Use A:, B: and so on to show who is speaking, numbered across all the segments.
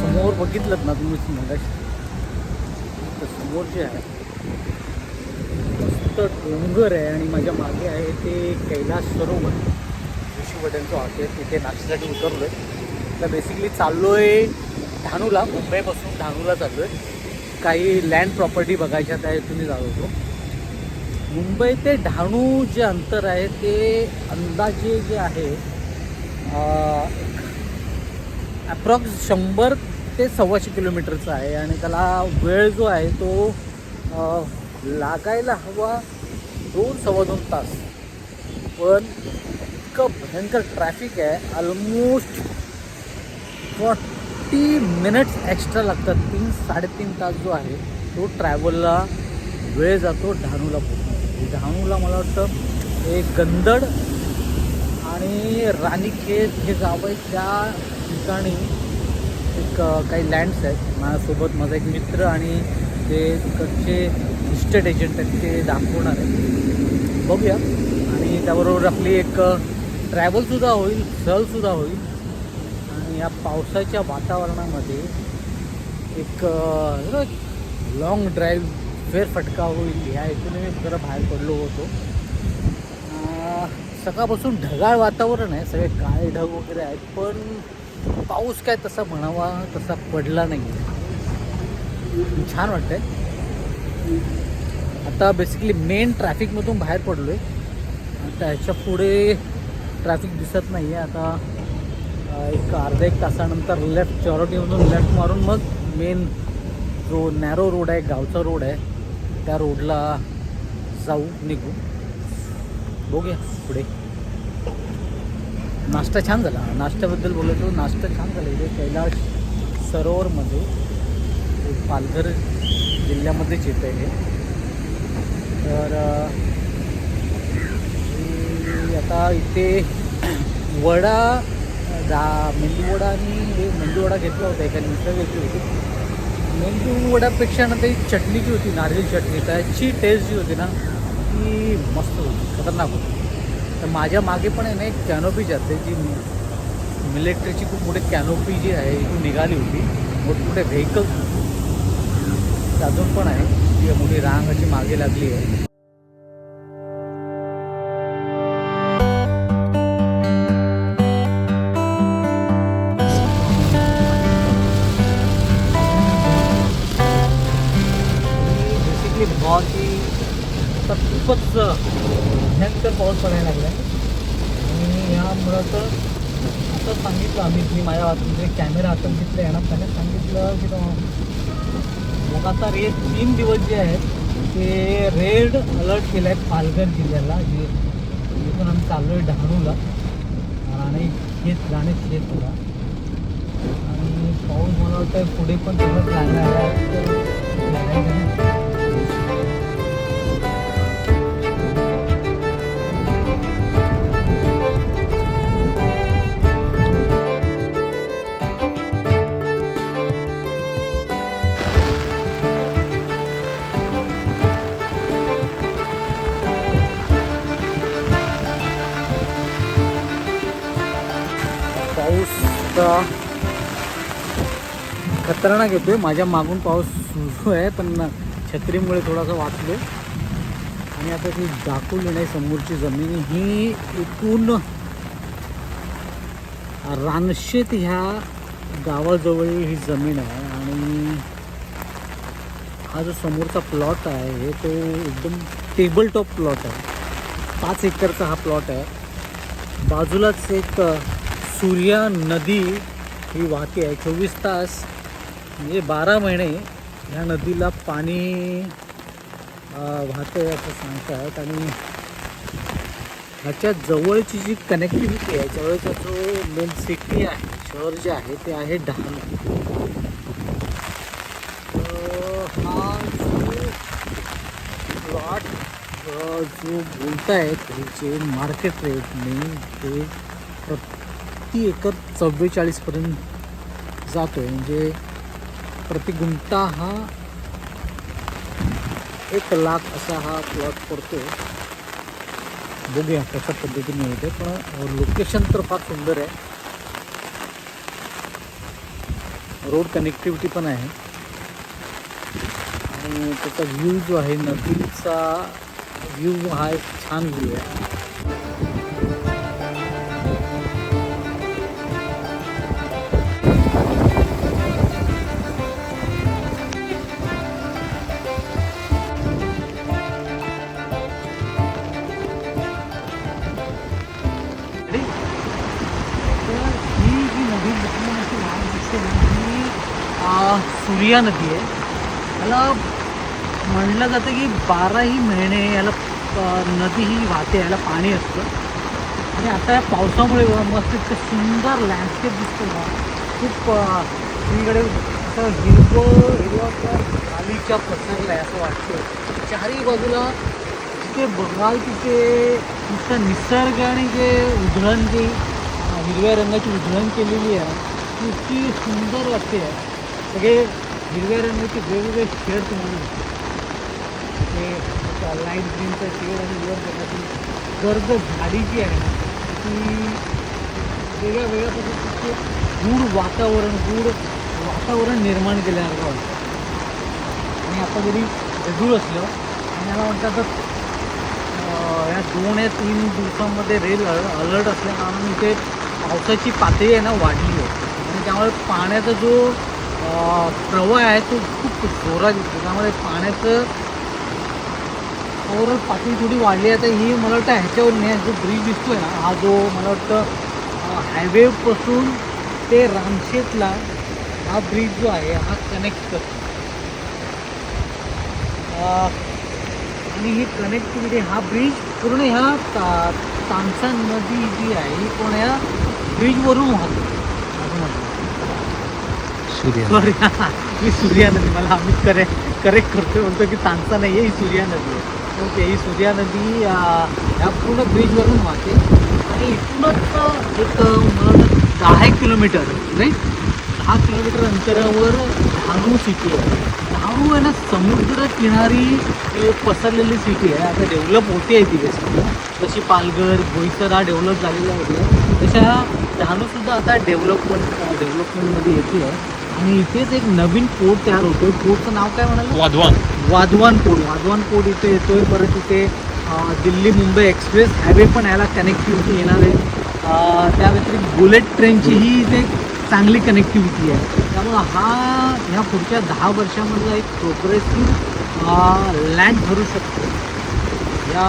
A: समोर बघितलं ना तुम्ही मगाशी तर समोर जे आहे मस्त डोंगर आहे आणि माझ्या मागे आहे ते कैलास सरोवर. ऋषीवड्यांचं हॉटेल तिथे नाश्त्यासाठी उतरलो आहे तर बेसिकली चाललो आहे ढाणूला मुंबईपासून ढाणूला चाललो आहे काही लँड प्रॉपर्टी बघायच्या त्या तुम्ही जात होतो. मुंबई ते डहाणू जे अंतर आहे ते अंदाजे जे आहे अप्रॉक्स शंभर ते सव्वाशे किलोमीटरचा आहे आणि त्याला वेळ जो आहे तो लागायला हवा दोन सव्वा दोन तास. पण इतकं भयंकर ट्रॅफिक आहे ऑलमोस्ट फॉर्टी मिनिट्स एक्स्ट्रा लागतात. तीन साडेतीन तास जो आहे तो ट्रॅव्हलला वेळ जातो डहाणूला पोहोचण्यासाठी डहाणूला मला वाटतं एक गंदड आणि राणीखेत हे गाव आहे. त्या ठिकाणी एक काही लँड्स आहेत. माझ्यासोबत माझा एक मित्र आणि ते तिकडचे इस्टेट एजंट आहेत ते दाखवणार आहेत. बघूया. आणि त्याबरोबर आपली एक ट्रॅव्हलसुद्धा होईल सहलसुद्धा होईल. आणि या पावसाच्या वातावरणामध्ये एक लॉंग ड्राईव्ह फेरफटका होईल. ह्या हेतूने मी जरा बाहेर पडलो होतो. सकाळपासून ढगाळ वातावरण आहे. सगळे काळे ढग वगैरे आहेत पण पाऊस काय तसा म्हणावा तसा पडला नाही. छान वाटतंय. आता बेसिकली मेन ट्रॅफिकमधून बाहेर पडलो आहे त्याच्या पुढे ट्रॅफिक दिसत नाही आहे आता एक अर्धा एक तासानंतर लेफ्ट चॉरोटीमधून लेफ्ट मारून मग मेन जो नॅरो रोड आहे गावचा रोड आहे त्या रोडला जाऊ निघू. बघूया पुढे. नाश्ता छान झाला. नाश्त्याबद्दल बोलतो नाश्ता छान झाला. इथे कैलाश सरोवरमध्ये पालघर जिल्ह्यामध्येच येतं आहे हे. तर आता इथे वडा दा मेंदू वडा आणि हे मेंदू वडा घेतला होता एका मित्र घेतली होती मेंदूवडापेक्षा ना ती चटणी जी होती नारळी चटणी. त्याची टेस्ट जी होती ना ती मस्त होती. खतरनाक होती. तर माझ्या मागे पण आहे ना एक कॅनोपी जाते जी मिलिटरीची खूप मोठी कॅनोपी जी आहे ती निघाली होती. मोठमोठे व्हेकल अजून पण आहे. ती मोठी रांग अशी मागे लागली आहे. बेसिकली बहुत ही खूपच भयंकर पाऊस पडायला लागला आहे आणि यामुळं तर असं सांगितलं आम्ही मी माझ्या हातात कॅमेरा हातात घेतले आहे ना त्याने सांगितलं की मग आता रे तीन दिवस जे आहेत ते रेड अलर्ट केलं आहे पालघर जिल्ह्याला जे जिथून आम्ही चाललो आहे डहाणूला. राणे शेत राणे शेतला आणि पाऊस मला वाटतं पुढे पण तसंच लागणार आहे. आता खतरनाक येतोय. माझ्या मागून पाऊस सुरू आहे पण छत्रीमुळे थोडासा वाचलो. आणि आता ती दाखवली नाही समोरची जमीन. ही एकूण रानशेत ह्या गावाजवळ ही जमीन आहे. आणि हा जो समोरचा प्लॉट आहे तो एकदम टेबल टॉप प्लॉट आहे. पाच एकरचा हा प्लॉट आहे. बाजूलाच एक सूर्या नदी ही वाहते आहे. चोवीस तास म्हणजे बारा महिने ह्या नदीला पाणी अ, वाहते असं सांगतात. आणि ह्याच्या जवळची जी कनेक्टिव्हिटी आहे जवळचा जो मेन सिटी आहे शहर जे आहे ते आहे डहाणू. हा जो प्लॉट जो बोलतायत जे मार्केट रेटने ते प्रति एकर चव्वेचाळीसपर्यंत जातो आहे म्हणजे प्रति गुंठा हा एक लाख असा हा प्लॉट पडतो बघूया कशा पद्धतीने होते पण लोकेशन तर फार सुंदर आहे. रोड कनेक्टिव्हिटी पण आहे. आणि त्याचा व्ह्यू जो आहे नदीचा व्ह्यू हा एक छान व्ह्यू आहे. प्रिया सूर्या नदी आहे. याला म्हणलं जातं की बाराही महिने याला नदी ही वाहते याला पाणी असतं. आणि आता या पावसामुळे मस्त इतकं सुंदर लँडस्केप दिसतो ना खूप सगळीकडे असं हिरवं हिरवं खालीच्या पसरलं आहे असं वाटतं चारही बाजूला जिथे बघाल तिथे नुसतं निसर्ग आणि जे उधळण जे हिरव्या रंगाची उधळण केलेली आहे ती इतकी सुंदर वाटते. सगळे हिरव्या रंगाचे वेगवेगळे शेड तुम्हाला ते लाइट ग्रीनचा शेड आणि वर बघायची गर्द झाडी जी आहे ना ती वेगळ्या वेगळ्या पद्धतीचे गूढ वातावरण गूढ वातावरण निर्माण केल्यासारखं वाटतं. आणि आता जरी गजूळ असलं आणि याला म्हणतात या दोन या तीन दिवसांमध्ये रेल अलर्ट असल्या कारणाने इथे पावसाची पातळी आहे ना वाढली आहे. आणि त्यामुळे पाण्याचा जो प्रवाह आहे तो खूप जोरात येतो. त्यामुळे पाण्याचं ओव्हरऑल पातळी थोडी वाढली आहे तर ही मला वाटतं ह्याच्यावर नाही जो ब्रिज दिसतोय ना हा जो मला वाटतं हायवेपासून ते रामशेतला हा ब्रिज जो आहे हा कनेक्ट करतो. आणि ही कनेक्टिव्हिटी हा ब्रिज पूर्ण ह्या ता तानसा नदी जी आहे ही पूर्ण ह्या ब्रिजवरून वाहतो. असं
B: सूर्य
A: ही सूर्या नदी. मला आम्ही करे करेक्ट करतो म्हणतो की सांगता नाही आहे ही सूर्या नदी आहे. ओके ही सूर्या नदी या पूर्ण ब्रिजवरून वाहते. आणि इथूनच एक मला दहा एक किलोमीटर नाही दहा किलोमीटर अंतरावर धारू सिटी आहे. धारू आहे ना समुद्र किनारी पसरलेली सिटी आहे. आता डेव्हलप होते आहे ती बेसिकली जशी पालघर बोईसर हा डेव्हलप झालेला होते तशा धानूसुद्धा आता डेव्हलपमेंट डेव्हलपमेंटमध्ये येते आहे. आणि इथेच एक नवीन पोर्ट तयार होतोय. पोर्टचं नाव काय म्हणाल?
B: वाधवान.
A: वाधवान पोर्ट वाधवान पोर्ट इथे येतोय. परत इथे दिल्ली मुंबई एक्सप्रेस हायवे पण याला कनेक्टिव्हिटी येणार आहे. त्या व्यतिरिक्त बुलेट ट्रेनचीही इथे चांगली कनेक्टिव्हिटी आहे. त्यामुळं हा ह्या पुढच्या दहा वर्षामधला एक प्रोग्रेसिव्ह लँड ठरू शकतो. या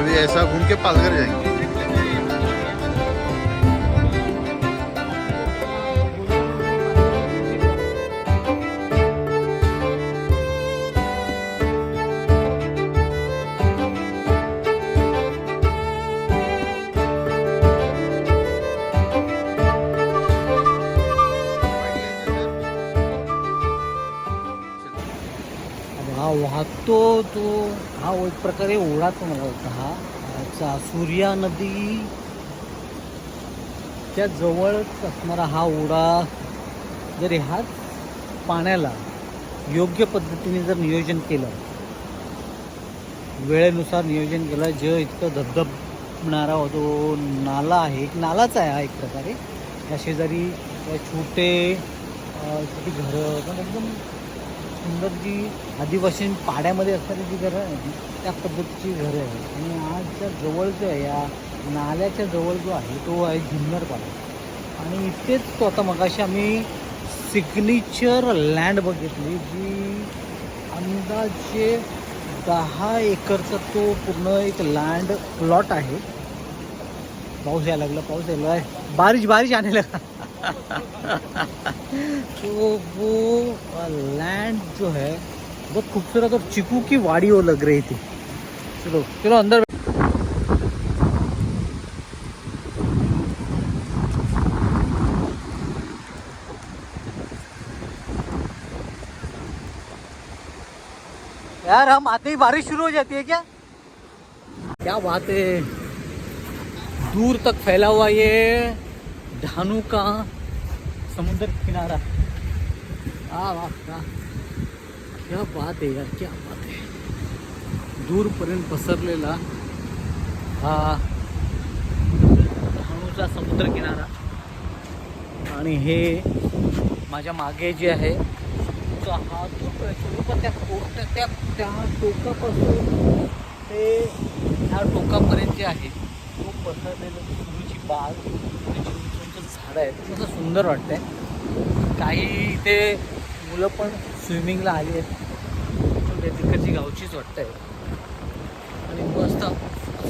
B: अभी ऐसा घूम के पालघर जाएंगे।
A: हा तो हा एक प्रकारे ओढाच मला होता हा. चा सूर्या नदी त्या जवळच असणारा हा ओढा जर ह्याच पाण्याला योग्य पद्धतीने जर नियोजन केलं वेळेनुसार नियोजन केलं जे इतकं धबधबणारा जो नाला आहे एक नालाच आहे हा एक प्रकारे. त्या शेजारी छोटे छोटी घरं पण एकदम सुंदर जी आदिवासी पाड्यामध्ये असणारी जी घरं आहे त्या पद्धतीची घरं आहे आणि आजच्या जवळ जो आहे या नाल्याच्या जवळ जो आहे तो आहे जुन्नर पाडा आणि इथेच तो आता मगाशी आम्ही सिग्नेचर लँड बघितली जी अंदाजे दहा एकरचा तो पूर्ण एक लँड प्लॉट आहे. पाऊस यायला लागला पाऊस यायला बारीश बारिश बारिश आने तो वो लैंड जो है, बहुत खूबसूरत और चिकू की वाड़ी वो लग रही थी। चलो चलो अंदर। यार, हम आते ही बारिश शुरू हो जाती है क्या? क्या बात है? दूर तक फैला हुआ ये। ढानू का समुद्र किनारा? आ वाह क्या बात आहे यार क्या बात आहे दूरपर्यंत पसरलेला हा डहाणूचा समुद्र किनारा. आणि हे माझ्या मागे जे आहे हा जो त्या त्या त्या टोकापासून ते ह्या टोकापर्यंत जे आहे तो पसरलेलं गुरुची बाग गुरुची झाडं आहेत. तसं सुंदर वाटतंय. काही इथे मुलं पण स्विमिंगला आली आहेत. तिकडची गावचीच वाटतंय. आणि मस्त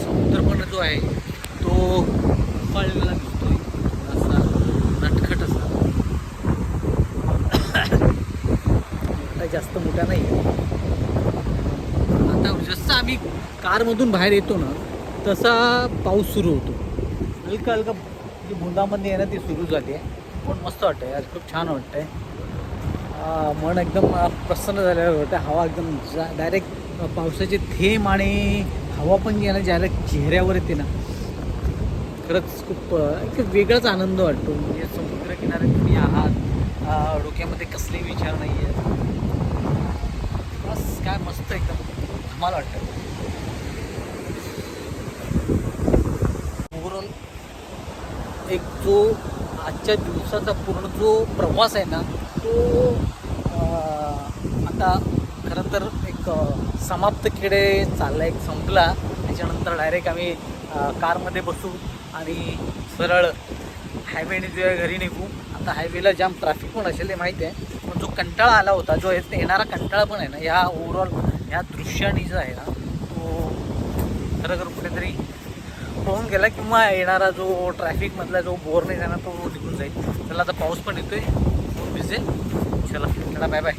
A: समुद्र पण जो आहे तो उफाळलेला दिसतोय. असा नटखट असा. जास्त मोठा नाही आता जसं आम्ही कारमधून बाहेर येतो ना तसा पाऊस सुरू होतो. हलका हलका जी बुंदामध्ये आहे ना ती सुरू झाली आहे. पण मस्त वाटतं आज खूप छान वाटतंय. आहे मन एकदम प्रसन्न झालेलं होतं हवा एकदम डायरेक्ट पावसाचे थेंब आणि हवा पण जी आहे ना डायरेक्ट चेहऱ्यावर येते ना. खरंच खूप एक वेगळाच आनंद वाटतो. म्हणजे समुद्रकिनारे तुम्ही आहात डोक्यामध्ये कसले विचार नाही आहेत बस काय मस्त एकदम धमाल वाटतं ओव्हरऑल एक जो आजच्या दिवसाचा पूर्ण जो प्रवास आहे ना तो आता खरं तर एक समाप्त खेडे चालला एक संपला. त्याच्यानंतर डायरेक्ट आम्ही कारमध्ये बसू आणि सरळ हायवेने जो घरी निघू. आता हायवेला जाम ट्रॅफिक पण असेल हे माहीत आहे. पण जो कंटाळा आला होता जो येणारा कंटाळा पण आहे ना या ओव्हरऑल ह्या दृश्याने जो आहे ना तो खरं तर कुठेतरी होऊन गेला किंवा येणारा जो ट्रॅफिकमधला जो बोर नाही ना तो निघून जाईल. त्याला आता पाऊस पण येतोय. भिजेल चला चला बाय बाय